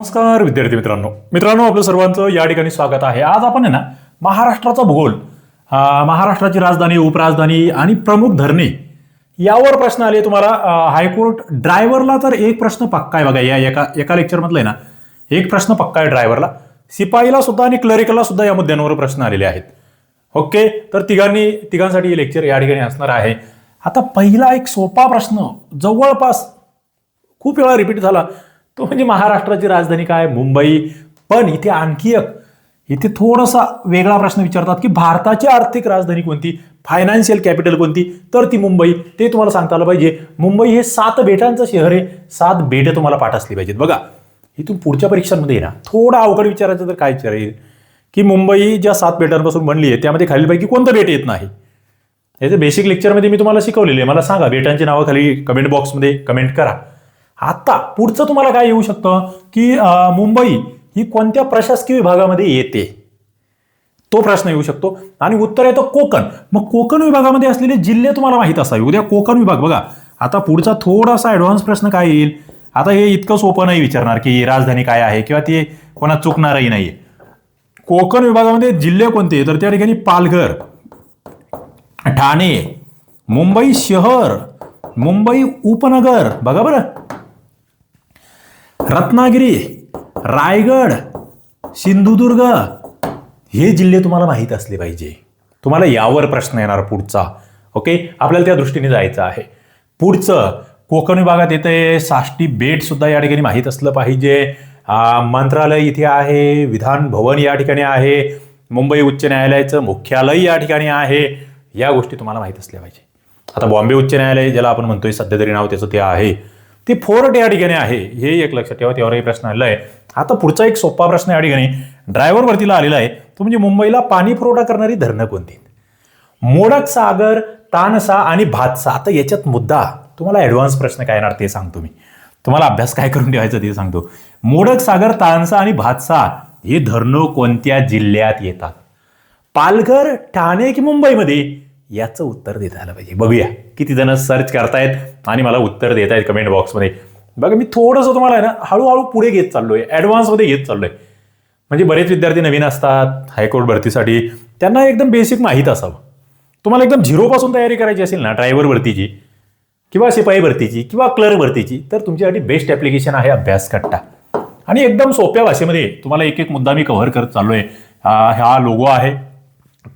नमस्कार विद्यार्थी मित्रांनो. मित्रांनो आपलं सर्वांचं या ठिकाणी स्वागत आहे. आज आपण आहे ना महाराष्ट्राचा भूगोल महाराष्ट्राची राजधानी उपराजधानी आणि प्रमुख धरणे यावर प्रश्न आले तुम्हाला. हायकोर्ट ड्रायव्हरला तर एक प्रश्न पक्का आहे बघा या एका एका लेक्चरमधलं आहे ना एक प्रश्न पक्का आहे ड्रायव्हरला. शिपाईला सुद्धा आणि क्लरिकला सुद्धा या मुद्द्यांवर प्रश्न आलेले आहेत. ओके? तर तिघांनी तिघांसाठी हे लेक्चर या ठिकाणी असणार आहे. आता पहिला एक सोपा प्रश्न जवळपास खूप वेळा रिपीट झाला. तो म्हणजे महाराष्ट्राची राजधानी काय? मुंबई. पण इथे आणखी एक इथे थोडासा वेगळा प्रश्न विचारतात की भारताची आर्थिक राजधानी कोणती? फायनान्शियल कॅपिटल कोणती? तर ती मुंबई. ते तुम्हाला सांगता आलं पाहिजे. मुंबई हे सात बेटांचं शहर आहे. सात बेटं तुम्हाला पाठ असली पाहिजेत. बघा इथून पुढच्या परीक्षांमध्ये ना थोडा अवघड विचारायचं तर काय विचारेल की मुंबई ज्या सात बेटांपासून बनली आहे त्यामध्ये खालीलपैकी कोणतं बेट येत नाही? याचं बेसिक लेक्चरमध्ये मी तुम्हाला शिकवलेले आहे. मला सांगा बेटांची नावं खाली कमेंट बॉक्समध्ये कमेंट करा. आता पुढचं तुम्हाला काय येऊ शकतं? की मुंबई ही कोणत्या प्रशासकीय विभागामध्ये येते? तो प्रश्न येऊ शकतो. आणि उत्तर येतो कोकण. मग कोकण विभागामध्ये असलेले जिल्हे तुम्हाला माहीत असावे. उद्या कोकण विभाग. बघा आता पुढचा थोडासा ॲडव्हान्स प्रश्न काय येईल? आता हे इतकं सोपं नाही विचारणार की राजधानी काय आहे किंवा ते कोणा चुकणारही नाही. कोकण विभागामध्ये जिल्हे कोणते? तर त्या ठिकाणी पालघर ठाणे मुंबई शहर मुंबई उपनगर. बघा बरं. रत्नागिरी रायगड सिंधुदुर्ग हे जिल्हे तुम्हाला माहीत असले पाहिजे. तुम्हाला यावर प्रश्न येणार पुढचा. ओके आपल्याला त्या दृष्टीने जायचं आहे. पुढचं कोकण विभागात येते साष्टी बेटसुद्धा या ठिकाणी माहीत असलं पाहिजे. मंत्रालय इथे आहे विधान भवन या ठिकाणी आहे मुंबई उच्च न्यायालयाचं मुख्यालय या ठिकाणी आहे. या गोष्टी तुम्हाला माहीत असल्या पाहिजे. आता बॉम्बे उच्च न्यायालय ज्याला आपण म्हणतोय सध्या तरी नाव त्याचं ते आहे. ते फोर्ट या ठिकाणी आहे हे एक लक्षात ठेवा त्यावरही प्रश्न आलेला आहे. आता पुढचा एक सोपा प्रश्न या ठिकाणी ड्रायव्हर वरतीला आलेला आहे. तो म्हणजे मुंबईला पाणी पुरवठा करणारी धरणं कोणती? मोडक सागर तानसा आणि भातसा आता याच्यात मुद्दा तुम्हाला ॲडव्हान्स प्रश्न काय येणार ते सांगतो मी तुम्हाला अभ्यास काय करून ठेवायचं ते सांगतो. मोडक सागर तानसा आणि भातसा हे धरणं कोणत्या जिल्ह्यात येतात? पालघर ठाणे की मुंबईमध्ये? याचं उत्तर देता आलं पाहिजे. बघूया किती जण सर्च करतायत आणि मला उत्तर देत आहेत कमेंट बॉक्समध्ये बघा मी थोडंसं तुम्हाला आहे ना हळूहळू पुढे घेत चाललोय. ॲडव्हान्समध्ये घेत चाललोय. म्हणजे बरेच विद्यार्थी नवीन असतात हायकोर्ट भरतीसाठी. त्यांना एकदम बेसिक माहीत असावं. तुम्हाला एकदम झिरोपासून तयारी करायची असेल ना ड्रायव्हर भरतीची किंवा शिपाई भरतीची किंवा क्लर्क भरतीची तर तुमच्यासाठी बेस्ट ॲप्लिकेशन आहे अभ्यास कट्टा. आणि एकदम सोप्या भाषेमध्ये तुम्हाला एक एक मुद्दा मी कव्हर करत चाललो आहे हा लोगो आहे.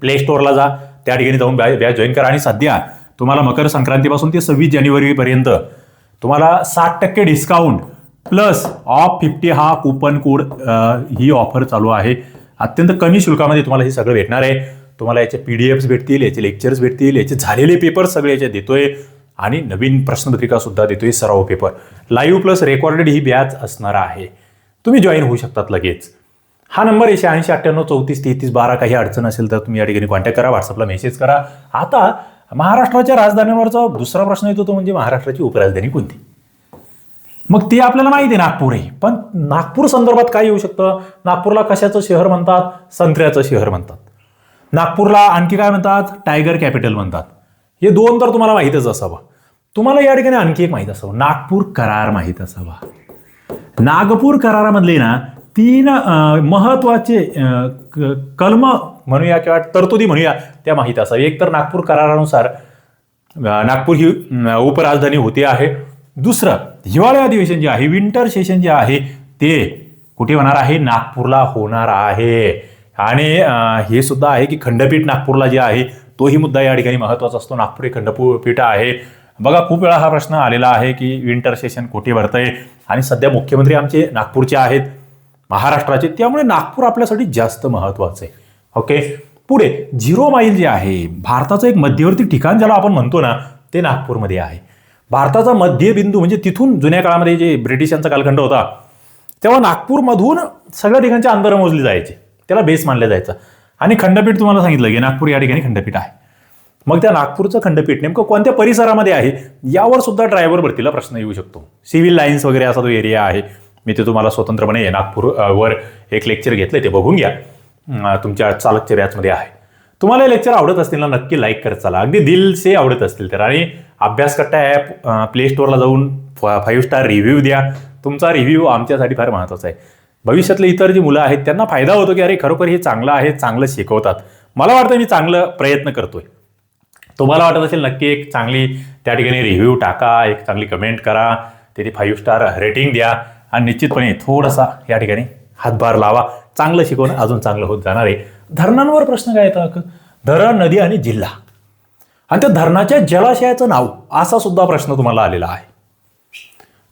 प्ले स्टोअरला जा. त्या ठिकाणी जाऊन बॅ बॅच जॉईन करा. आणि सध्या तुम्हाला मकर संक्रांतीपासून ते सव्वीस जानेवारीपर्यंत तुम्हाला साठ टक्के डिस्काउंट प्लस ऑफ फिफ्टी हा कुपन कोड ही ऑफर चालू आहे. अत्यंत कमी शुल्कामध्ये तुम्हाला हे सगळं भेटणार आहे. तुम्हाला याचे पी डी एफ्स भेटतील याचे लेक्चर्स भेटतील याचे झालेले पेपर सगळे याचे देतोय. आणि नवीन प्रश्नपत्रिकासुद्धा देतोय सराव पेपर लाईव्ह प्लस रेकॉर्डेड ही बॅच असणार आहे. तुम्ही जॉईन होऊ शकतात लगेच. हा नंबर आहे शहाऐंशी अठ्ठ्याण्णव चौतीस तेहतीस बारा. काही अडचण असेल तर तुम्ही या ठिकाणी कॉन्टॅक्ट करा व्हॉट्सअपला मेसेज करा. आता महाराष्ट्राच्या राजधानीवरचा दुसरा प्रश्न येतो तो म्हणजे महाराष्ट्राची उपराजधानी कोणती? मग ती आपल्याला माहिती आहे नागपूर आहे. पण नागपूर संदर्भात काय येऊ शकतं? नागपूरला कशाचं शहर म्हणतात? संत्र्याचं शहर म्हणतात. नागपूरला आणखी काय म्हणतात? टायगर कॅपिटल म्हणतात. हे दोन तर तुम्हाला माहीतच असावं. तुम्हाला या ठिकाणी आणखी एक माहीत असावं. नागपूर करार माहीत असावा. नागपूर करारामधले ना तीन महत्त्वाचे महत्त्वाचे क- कलम म्हणूया किंवा तरतुदी म्हणूया त्या माहीत असावी. एक तर नागपूर करारानुसार नागपूर ही उपराजधानी होते आहे. दुसरं हिवाळी अधिवेशन जे आहे विंटर सेशन जे आहे ते कुठे होणार आहे? नागपूरला होणार आहे. आणि हे सुद्धा आहे की खंडपीठ नागपूरला जे आहे तोही मुद्दा या ठिकाणी महत्त्वाचा असतो. नागपूर हे खंडपीठ आहे. बघा खूप वेळा हा प्रश्न आलेला आहे की विंटर सेशन कुठे भरतंय? आणि सध्या मुख्यमंत्री आमचे नागपूरचे आहेत. महाराष्ट्राचे. त्यामुळे नागपूर आपल्यासाठी जास्त महत्वाचं आहे. ओके पुढे झिरो माईल जे आहे भारताचं एक मध्यवर्ती ठिकाण ज्याला आपण म्हणतो ना ते नागपूरमध्ये आहे. भारताचा मध्यबिंदू म्हणजे तिथून जुन्या काळामध्ये जे ब्रिटिशांचा कालखंड होता तेव्हा नागपूरमधून सगळ्या ठिकाणचे अंतर मोजले जायचे. त्याला बेस मानलं जायचं. आणि खंडपीठ तुम्हाला सांगितलं की नागपूर या ठिकाणी खंडपीठ आहे. मग त्या नागपूरचं खंडपीठ नेमकं कोणत्या परिसरामध्ये आहे यावर सुद्धा ड्रायव्हर भरतीला प्रश्न येऊ शकतो. सिव्हिल लाईन्स वगैरे असा तो एरिया आहे. मी ते तुम्हाला स्वतंत्रपणे नागपूर वर एक लेक्चर घेतलं ते बघून घ्या. तुमच्या चालकच्या बॅचमध्ये आहे. तुम्हाला हे लेक्चर आवडत असतील ना नक्की लाईक करत चला. अगदी दिल से आवडत असतील तर. आणि अभ्यासकट्टा ॲप प्ले स्टोअरला जाऊन फाईव्ह स्टार रिव्ह्यू द्या. तुमचा रिव्ह्यू आमच्यासाठी फार महत्त्वाचा आहे. भविष्यातले इतर जी मुलं आहेत त्यांना फायदा होतो की अरे खरोखर हे चांगलं आहे चांगलं शिकवतात. मला वाटतं मी चांगलं प्रयत्न करतोय. तुम्हाला वाटत असेल नक्की एक चांगली त्या ठिकाणी रिव्ह्यू टाका एक चांगली कमेंट करा तिथे फाईव्ह स्टार रेटिंग द्या. आणि निश्चितपणे थोडासा या ठिकाणी हातभार लावा. चांगलं शिकवणं अजून चांगलं होत जाणार आहे. धरणांवर प्रश्न काय येतात धरण नदी आणि जिल्हा. आणि त्या धरणाच्या जलाशयाचं नाव असा सुद्धा प्रश्न तुम्हाला आलेला आहे.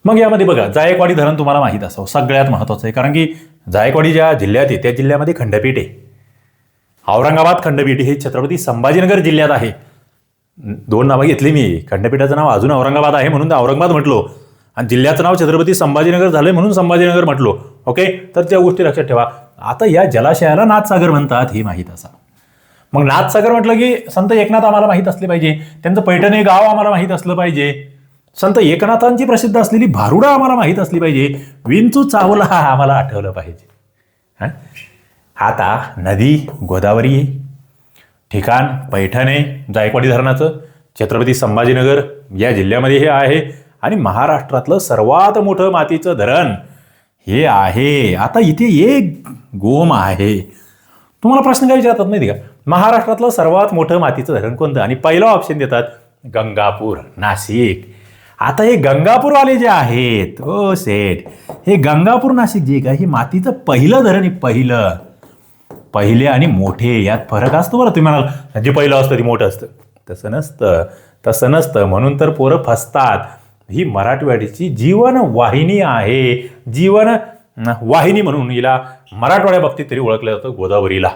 मग यामध्ये बघा जायकवाडी धरण तुम्हाला माहीत असावं. सगळ्यात महत्त्वाचं आहे. कारण की जायकवाडी ज्या जिल्ह्यात आहे त्या जिल्ह्यामध्ये खंडपीठ आहे. औरंगाबाद खंडपीठ हे छत्रपती संभाजीनगर जिल्ह्यात आहे. दोन नावं घेतली मी. खंडपीठाचं नाव अजून औरंगाबाद आहे म्हणून औरंगाबाद म्हटलो. आणि जिल्ह्याचं नाव छत्रपती संभाजीनगर झालंय म्हणून संभाजीनगर म्हटलो. ओके तर त्या गोष्टी लक्षात ठेवा. आता या जलाशयाला नाथसागर म्हणतात हे माहीत असा. मग नाथसागर म्हटलं की संत एकनाथ आम्हाला माहीत असले पाहिजे. त्यांचं पैठण हे गाव आम्हाला माहीत असलं पाहिजे. संत एकनाथांची प्रसिद्ध असलेली भारुडा आम्हाला माहीत असली पाहिजे. विंचू चावला हा आम्हाला आठवलं पाहिजे. हं? आता नदी गोदावरी आहे ठिकाण पैठण आहे जायकवाडी धरणाचं छत्रपती संभाजीनगर या जिल्ह्यामध्ये हे आहे. आणि महाराष्ट्रातलं सर्वात मोठं मातीचं धरण हे आहे. आता इथे एक गोम आहे. तुम्हाला प्रश्न काय विचारतात माहिती का? महाराष्ट्रातलं सर्वात मोठं मातीचं धरण कोणतं? आणि पहिलं ऑप्शन देतात गंगापूर नाशिक. आता हे गंगापूरवाले जे आहेत ओ सेठ हे गंगापूर नाशिक जे का हे मातीचं पहिलं धरण आहे पहिलं. पहिले आणि मोठे यात फरक असतो बरं. तुम्ही म्हणाल जे पहिलं असतं ते मोठं असतं. तसं नसतं. तसं नसतं. म्हणून तर पोरं फसतात. ही मराठवाड्याची जीवनवाहिनी आहे. जीवन वाहिनी म्हणून हिला मराठवाड्या बाबतीत तरी ओळखलं जातं गोदावरीला.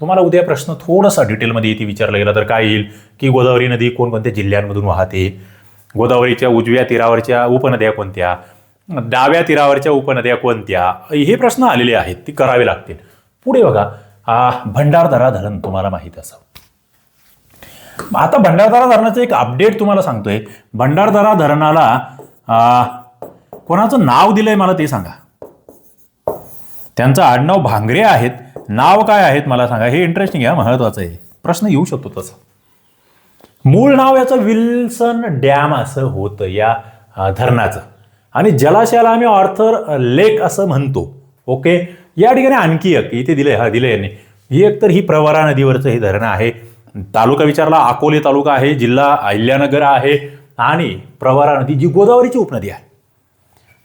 तुम्हाला उद्या प्रश्न थोडासा डिटेलमध्ये इथे विचारला गेला तर काय येईल? की गोदावरी नदी कोणकोणत्या जिल्ह्यांमधून वाहते? गोदावरीच्या उजव्या तीरावरच्या उपनद्या कोणत्या? डाव्या तीरावरच्या उपनद्या कोणत्या? हे प्रश्न आलेले आहेत ती करावे लागतील. पुढे बघा. भंडारदरा धरण तुम्हाला माहीत असावं. आता भंडारदरा धरणाचं एक अपडेट तुम्हाला सांगतोय. भंडारदरा धरणाला कोणाचं नाव दिलंय मला ते सांगा. त्यांचं आडनाव भांगरे आहेत. नाव काय आहेत मला सांगा. हे इंटरेस्टिंग आहे महत्वाचं आहे. प्रश्न येऊ शकतो तसा. मूळ नाव याचं विल्सन डॅम असं होतं या धरणाचं. आणि जलाशयाला आम्ही ऑर्थर लेक असं म्हणतो. ओके? या ठिकाणी आणखी एक इथे दिलंय हा दिलंय यांनी. ही एक तर ही प्रवरा नदीवरचं हे धरण आहे. तालुका विचारला अकोले तालुका आहे जिल्हा अहिल्यानगर आहे आणि प्रवारा नदी जी गोदावरीची उपनदी आहे.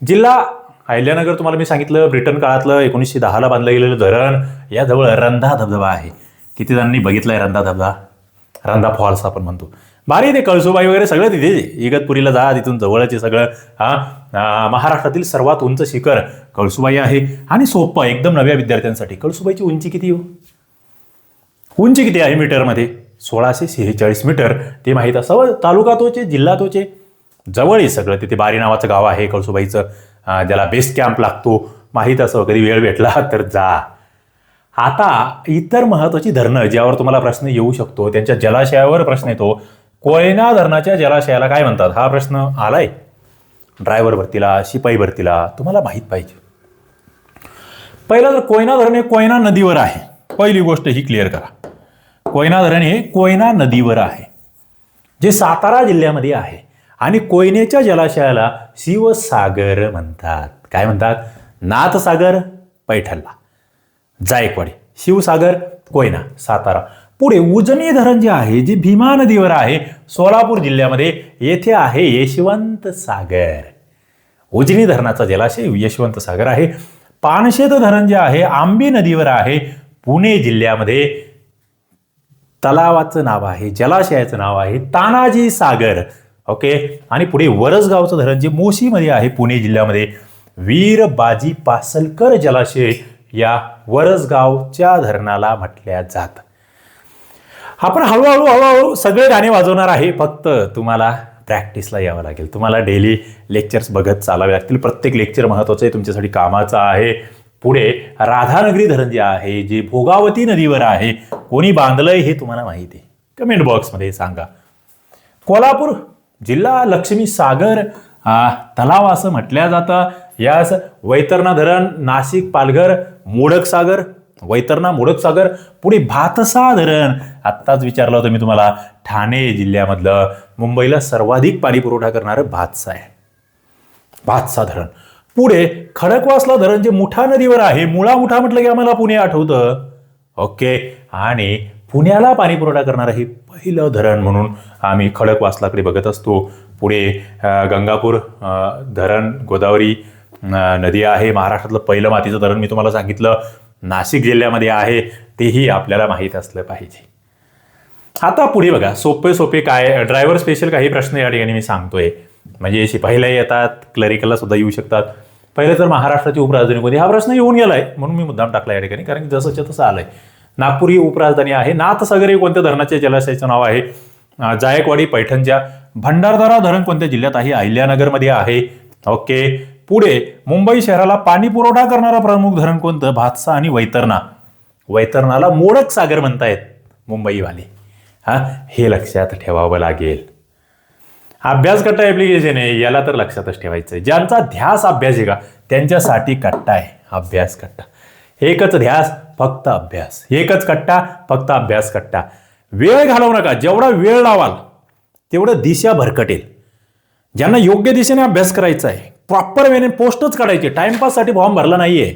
जिल्हा अहिल्यानगर तुम्हाला मी सांगितलं ब्रिटन काळातलं एकोणीसशे दहाला बांधलं गेलेलं धरण याजवळ रंधा धबधबा आहे. किती जणांनी बघितलाय रंधा धबधबा? रंधा फॉल्स आपण म्हणतो. भारी ते कळसुबाई वगैरे सगळं तिथे इगतपुरीला जा तिथून जवळच आहे सगळं. हा महाराष्ट्रातील सर्वात उंच शिखर कळसुबाई आहे. आणि सोपं एकदम नव्या विद्यार्थ्यांसाठी. कळसुबाईची उंची किती हो? उंची किती आहे मीटरमध्ये? सोळाशे सेहेचाळीस मीटर. ते माहीत असावं? तालुका तोचे जिल्हा तोचे? जवळ आहे सगळं. तिथे बारी नावाचं गाव आहे कळसुबाईचं. ज्याला बेस्ट कॅम्प लागतो. माहीत असावं कधी वेळ भेटला तर जा. आता इतर महत्त्वाची धरणं ज्यावर तुम्हाला प्रश्न येऊ शकतो त्यांच्या जलाशयावर प्रश्न येतो. कोयना धरणाच्या जलाशयाला काय म्हणतात? हा प्रश्न आलाय. ड्रायव्हर भरतीला शिपाई भरतीला तुम्हाला माहीत पाहिजे. पहिलं तर कोयना धरण हे कोयना नदीवर आहे. पहिली गोष्ट ही क्लिअर करा. कोयना धरण हे कोयना नदीवर आहे. जे सातारा जिल्ह्यामध्ये आहे आणि कोयनेच्या जलाशयाला शिवसागर म्हणतात. काय म्हणतात? नाथसागर पैठणला. जायकवाडी शिवसागर कोयना सातारा. पुढे उजनी धरण जे आहे जे भीमा नदीवर आहे सोलापूर जिल्ह्यामध्ये येथे आहे यशवंत सागर. उजनी धरणाचा जलाशय यशवंत सागर आहे. पानशेत धरण जे आहे आंबी नदीवर आहे पुणे जिल्ह्यामध्ये तलावाचं नाव आहे जलाशयाचं नाव आहे तानाजी सागर. ओके? आणि पुढे वरसगावचं धरण जे मोशीमध्ये आहे पुणे जिल्ह्यामध्ये वीर बाजी पासलकर जलाशय या वरसगावच्या धरणाला म्हटल्या जात. आपण हळूहळू हळूहळू सगळे गाणे वाजवणार आहे. फक्त तुम्हाला प्रॅक्टिसला यावं लागेल. तुम्हाला डेली लेक्चर्स बघत चालावे लागतील. प्रत्येक लेक्चर महत्त्वाचं आहे. तुमच्यासाठी कामाचं आहे. पुढे राधानगरी धरण जे आहे जे भोगावती नदीवर आहे. कोणी बांधलंय हे तुम्हाला माहिती आहे. कमेंट बॉक्समध्ये सांगा. कोल्हापूर जिल्हा लक्ष्मी सागर तलाव असं म्हटल्या जातं. यास वैतरणा धरण नाशिक पालघर मोडक सागर वैतरणा मोडक सागर पुढे भातसा धरण. आत्ताच विचारलं होतं मी तुम्हाला ठाणे जिल्ह्यामधलं मुंबईला सर्वाधिक पाणी पुरवठा करणारं भातसा आहे. भातसा धरण. पुढे खडकवासला धरण जे मुठा नदीवर आहे मुळा मुठा म्हटलं की आम्हाला पुणे आठवतं. ओके आणि पुण्याला पाणी पुरवठा करणारं हे पहिलं धरण म्हणून आम्ही खडकवासलाकडे बघत असतो. पुढे गंगापूर धरण गोदावरी नदी आहे. महाराष्ट्रातलं पहिलं मातीचं धरण मी तुम्हाला सांगितलं. नाशिक जिल्ह्यामध्ये आहे. तेही आपल्याला माहीत असलं पाहिजे. आता पुढे बघा सोपे सोपे काय ड्रायव्हर स्पेशल काही प्रश्न या ठिकाणी मी सांगतोय. म्हणजे शिपाईला येतात क्लरिकलला सुद्धा येऊ शकतात. पहिलं तर महाराष्ट्राची उपराजधानी कोणती हा प्रश्न येऊन गेलाय म्हणून मी मुद्दाम टाकला या ठिकाणी कारण की जसंच्या तसं आलंय. नागपूर ही उपराजधानी आहे. नाथसागर हे कोणत्या धरणाच्या जलाशयाचं नाव आहे? जायकवाडी पैठणच्या भंडारदरा धरण कोणत्या जिल्ह्यात आहे? अहिल्यानगरमध्ये आहे. ओके. पुढे मुंबई शहराला पाणी पुरवठा करणारा प्रमुख धरण कोणतं? भातसा आणि वैतरणा. वैतरणाला मोडक सागर म्हणतायत मुंबईवाले. हा हे लक्षात ठेवावं लागेल. अभ्यास कट्टा ॲप्लिकेशन आहे याला तर लक्षातच ठेवायचं आहे ज्यांचा ध्यास अभ्यास आहे का त्यांच्यासाठी कट्टा आहे अभ्यास कट्टा. एकच ध्यास फक्त अभ्यास. एकच कट्टा फक्त अभ्यास कट्टा. वेळ घालवू नका जेवढा वेळ लावाल तेवढं दिशा भरकटेल. ज्यांना योग्य दिशेने अभ्यास करायचा आहे प्रॉपर वेने पोस्टच काढायचे. टाइमपाससाठी फॉर्म भरला नाहीये.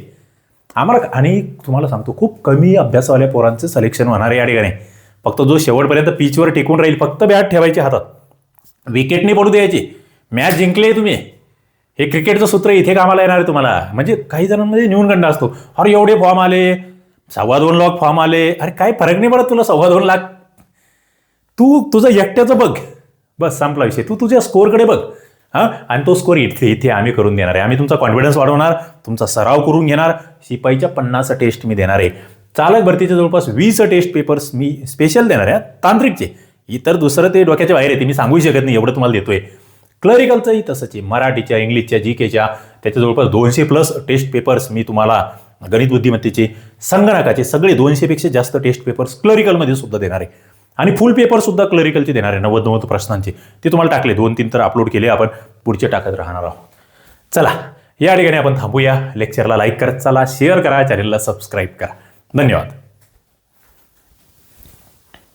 आम्हाला आणि तुम्हाला सांगतो खूप कमी अभ्यासवाल्या पोरांचं सिलेक्शन होणार आहे या ठिकाणी. फक्त जो शेवटपर्यंत पीचवर टिकून राहील फक्त बॅट ठेवायची हातात. विकेटने पडू द्यायची. मॅच जिंकले तुम्ही. हे क्रिकेटचं सूत्र इथे कामाला येणार आहे तुम्हाला. म्हणजे काही जणांमध्ये न्यूनगंड असतो. अरे एवढे फॉर्म आले. सव्वा दोन लाख फॉर्म आले. अरे काय फरक नाही पडत तुला सव्वा दोन लाख? तू तुझं एकट्याचं बघ. बस संपला विषय. तू तुझ्या स्कोअरकडे बघ. हां? आणि तो स्कोर इथे इथे आम्ही करून देणार आहे. आम्ही तुमचा कॉन्फिडन्स वाढवणार. तुमचा सराव करून घेणार. शिपाईच्या पन्नास टेस्ट मी देणार आहे. चालक भरतीच्या जवळपास वीस टेस्ट पेपर्स मी स्पेशल देणार आहे. तांत्रिकचे. इतर दुसरं ते डोक्याच्या बाहेर आहे ते मी सांगू शकत नाही एवढं तुम्हाला देतोय. क्लरिकलचंही तसंच आहे मराठीच्या इंग्लिशच्या जी केच्या त्याच्या जवळपास दोनशे प्लस टेस्ट पेपर्स मी तुम्हाला गणित बुद्धिमत्तेचे संगणकाचे सगळे दोनशेपेक्षा जास्त टेस्ट पेपर्स क्लरिकलमध्ये सुद्धा देणार. आहे आणि फुल पेपर सुद्धा क्लरिकलचे देणार आहे नव्वद नव्वद प्रश्नांचे. ते तुम्हाला टाकले. दोन तीन तर अपलोड केले आपण. पुढचे टाकत राहणार आहोत. चला या ठिकाणी आपण थांबूया. लेक्चरला लाईक करत चला. शेअर करा. चॅनलला सबस्क्राईब करा. धन्यवाद.